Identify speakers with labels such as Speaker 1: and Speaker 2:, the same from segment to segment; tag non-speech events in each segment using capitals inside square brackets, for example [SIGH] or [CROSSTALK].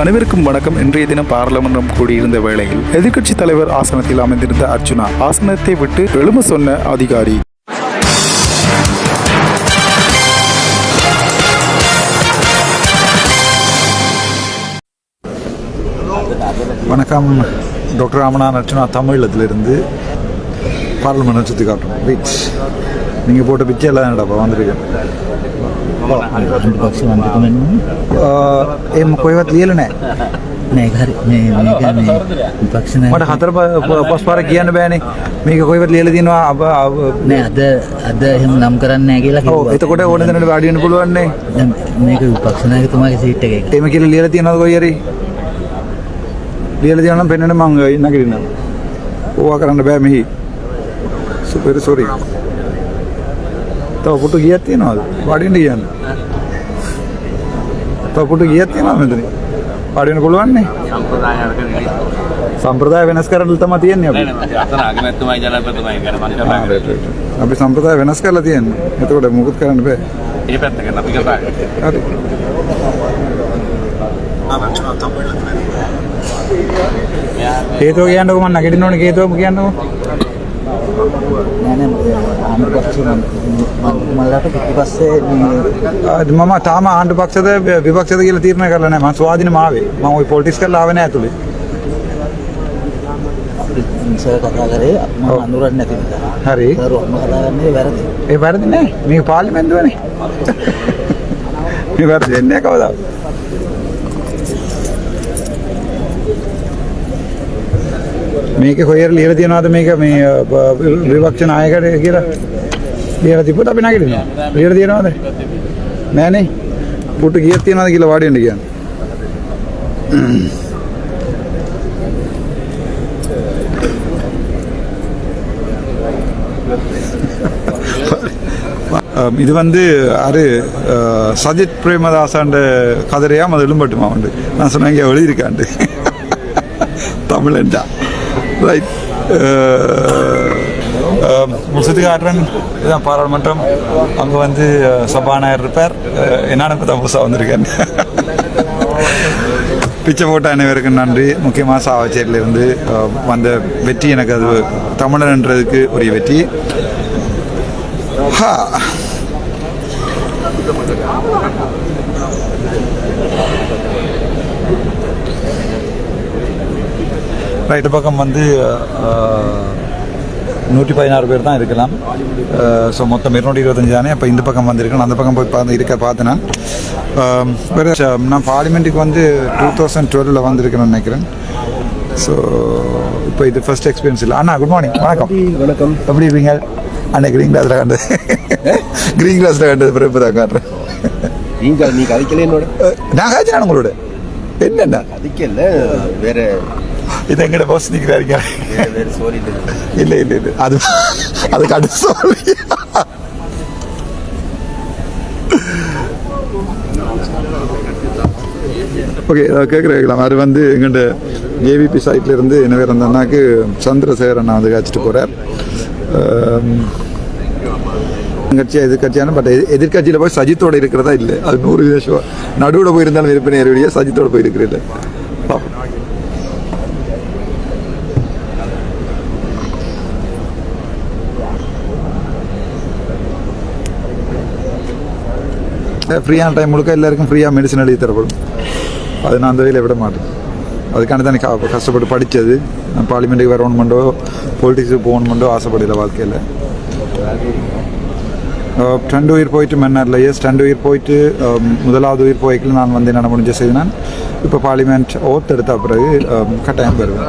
Speaker 1: அனைவருக்கும் வணக்கம். இன்றைய தினம் பாராளுமன்றம் கூடியிருந்த வேளையில் எதிர்க்கட்சி தலைவர் ஆசனத்தில் அமைந்திருந்த அர்ஜுனா ஆசனத்தை விட்டு எழும சொன்ன அதிகாரி.
Speaker 2: வணக்கம். டாக்டர் ராமநாதன் அர்ச்சனா தமிழத்திலிருந்து பாராளுமன்றம் சுற்றி காட்டுறோம் வெயிட் நீங்கள் போட்ட பிச்சை எல்லாம் என்னடாப்பா வந்திருக்கேன் ඒ මොකොයවත් ලියල නෑ.
Speaker 3: මේ මේ
Speaker 2: මට හතර පස් පාර කියන්න බෑනේ. මේක කොයිවත් ලියල දිනවා අප
Speaker 3: නෑ අද අද එහෙම නම් කරන්න නෑ කියලා.
Speaker 2: එතකොට ඕන දෙනට වැඩියන්න පුළුවන්නේ
Speaker 3: මේක විපක්ෂනායකතුමාගේ සීට් එක එක.
Speaker 2: එම කියල ලියල තියෙනද කොයිරි ලියල තියනම් පෙන්න්නට මංග ඉන්න කිරන්න ඕවා කරන්න බෑ මෙහි. සුපෙර සොරි තව පුටු ගියක් තියනවාද? වඩින්න කියන්න. තව පුටු ගියක් තියනවා මෙතන. වඩින්න පුළුවන් නේ? සම්ප්‍රදාය සම්ප්‍රදාය වෙනස් කරලා තමයි තියන්නේ අපි. අපි සම්ප්‍රදාය වෙනස් කරලා තියන්නේ. එතකොට මොකුත් කරන්න බෑ.
Speaker 4: ඒ පැත්ත කරන අපි කතා කරමු.
Speaker 2: හරි. හේතුව කියන්නකො මම නැගිටින්න ඕනේ හේතුවම කියන්නකො.
Speaker 3: නෑ නෑ
Speaker 2: මම තාම ආණ්ඩු පක්ෂද විපක්ෂද කියලා තීරණය කරලා නැහැ මම ස්වාධීනම ආවේ. මම ওই පොලිටික්ස් කරලා ආවේ නැහැ ඇතුලේ.
Speaker 3: සර් කතා කරේ මම අඳුරන්නේ නැති නිසා.
Speaker 2: හරි.
Speaker 3: සර් ඔන්න කතා කරන්නේ වැරදි.
Speaker 2: ඒ වැරදි නෑ. මේක පාර්ලිමේන්තුවනේ. [LAUGHS] මේ වැරදි එන්නේ කවදා මේක කොහෙර ලියලා තියනවාද මේක මේ අ, බ- විපක්ෂ නායකට කියලා ලියලා තිබ්බට අපි නැගිටිනවා ලියලා තියනවාද නෑනේ පුටු කීයක් තියනවාද කියලා වාඩි වෙන්න කියන්නේ அஹ் இது வந்து அரு அஹ், சஜித் பிரேமதாசாண்ட கதிரையாம் அது எழும்பட்டுமா உண்டு நான் சொன்னேன் இங்கே எழுதியிருக்காண்டு தமிழன்டா ரைட் uh, um, முசுத்தி காட்டுறன் இதுதான் பாராளுமன்றம். அங்கே வந்து சபாநாயகர் இருப்பார். அஹ், என்னான இப்போ புதுசாக வந்திருக்கேன். பிச்சை போட்ட அனைவருக்கும் நன்றி. முக்கியமாக சாவச்சேரியிலிருந்து வந்த வெற்றி எனக்கு அது தமிழன்ன்றதுக்கு உரிய வெற்றி. ஹா. ரைட்டு பக்கம் வந்து நூற்றி பதினாறு பேர் தான் இருக்கலாம். ஸோ மொத்தம் இருநூற்றி இருபத்தஞ்சு தானே? அப்போ இந்த பக்கம் வந்திருக்கணும். அந்த பக்கம் போய் பார்த்து இருக்க பார்த்தேன்? நான் பார்லிமெண்ட்டுக்கு வந்து டூ தௌசண்ட் டுவெலில் வந்திருக்கேன்னு நினைக்கிறேன். ஸோ இப்போ இது ஃபர்ஸ்ட் எக்ஸ்பீரியன்ஸ் இல்லை. அண்ணா குட் மார்னிங் வணக்கம்.
Speaker 5: வணக்கம்.
Speaker 2: எப்படி இருப்பீங்க அண்ணா கிரீன் கிளாஸில் கண்டது கிரீன் கிளாஸில் கண்டது பிறப்பு தான் காட்டுறேன்.
Speaker 5: நீங்க நீ கதைக்கல என்னோட?
Speaker 2: நான் காய்ச்சினா உங்களோட? என்னண்ணா?
Speaker 5: கதைக்கல வேற
Speaker 2: இது எங்கட பாஸ் நிற்கிறாருங்க இல்லை இல்லை இல்லை. அது அது அடுத்து சாரி ஓகே கேட்குறேன் அது வந்து எங்கள்கிட்ட ஏவிபி சைட்லேருந்து என்ன பேர் அண்ணாக்கு சந்திரசேகர் அண்ணா வந்து காய்ச்சிட்டு போகிறார் கட்சியாக எதிர்கட்சியான பட் எதிர்கட்சியில் போய் சஜித்தோடு இருக்கிறதா இல்லை? அது நூறு வீதம் நடுவில் போயிருந்தாலும் இருப்பேன் நேரடியாக சஜித்தோடு போயிருக்கிறேன் ஃப்ரீயான டைம் முழுக்க எல்லாருக்கும் ஃப்ரீயாக மெடிசன் எழுதி தரப்படும். அது நான் அந்த வழியில் விட மாட்டேன். அதுக்காண்டி தான் எனக்கு கஷ்டப்பட்டு படித்தது நான் பார்லிமெண்ட்டுக்கு வரணுமெண்டோ பொலிட்டிக்ஸுக்கு போகணுமெண்டோ ஆசைப்படல வாழ்க்கையில். ரெண்டு உயிர் போயிட்டு மன்னாரில் எஸ் ரெண்டு உயிர் போயிட்டு முதலாவது உயிர் போய்க்கல நான் வந்து என்ன முடிஞ்ச செய்து இப்போ பார்லிமெண்ட் ஓத் எடுத்த பிறகு கட்டாயம் பெறுவேன்.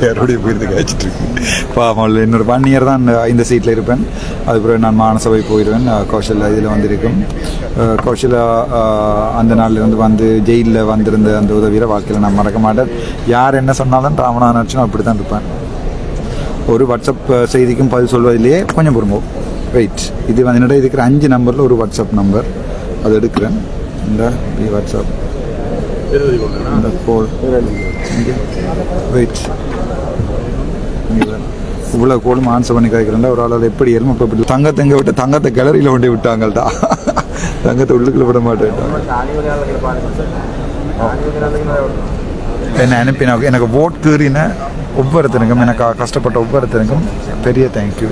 Speaker 2: யாரோடைய போயிருந்து காய்ச்சிட்டு இருக்கு. பாவம் இன்னொரு ஒன் இயர் தான் இந்த- சீட்டில் இருப்பேன். அதுக்கப்புறம் நான் மானசபை போயிடுவேன். கௌஷலா இதில் வந்திருக்கும். கௌஷலா அந்த நாள்லேருந்து வந்து ஜெயிலில் வந்திருந்த அந்த உதவியில் வாழ்க்கையில் நான் மறக்க மாட்டேன். யார் என்ன சொன்னாலும் ராமநாதனாச்சும் அப்படி தான் இருப்பேன். ஒரு வாட்ஸ்அப் செய்திக்கும் பதில் சொல்வதிலேயே கொஞ்சம் பொறுமோ. வெயிட் இது வந்து என்னிடம் இருக்கிற அஞ்சு நம்பரில் ஒரு வாட்ஸ்அப் நம்பர் அது எடுக்கிறேன். இந்த வாட்ஸ்அப் இந்த கோல் வெயிட் இவ்வளோ கோலும் ஆன்சர் பண்ணி கேட்குறேன் ஒரு ஆளால் எப்படி எருமை இப்படி தங்கத்தை எங்கே விட்டு தங்கத்தை கிளறியில் கொண்டு விட்டாங்கள்டா. தங்கத்தை உள்ளுக்குள்ள விட மாட்டேன் என்னை அனுப்பின எனக்கு ஓட் கீறின ஒவ்வொருத்தனுக்கும் எனக்கு கஷ்டப்பட்ட ஒவ்வொருத்தனுக்கும் பெரிய தேங்க்யூ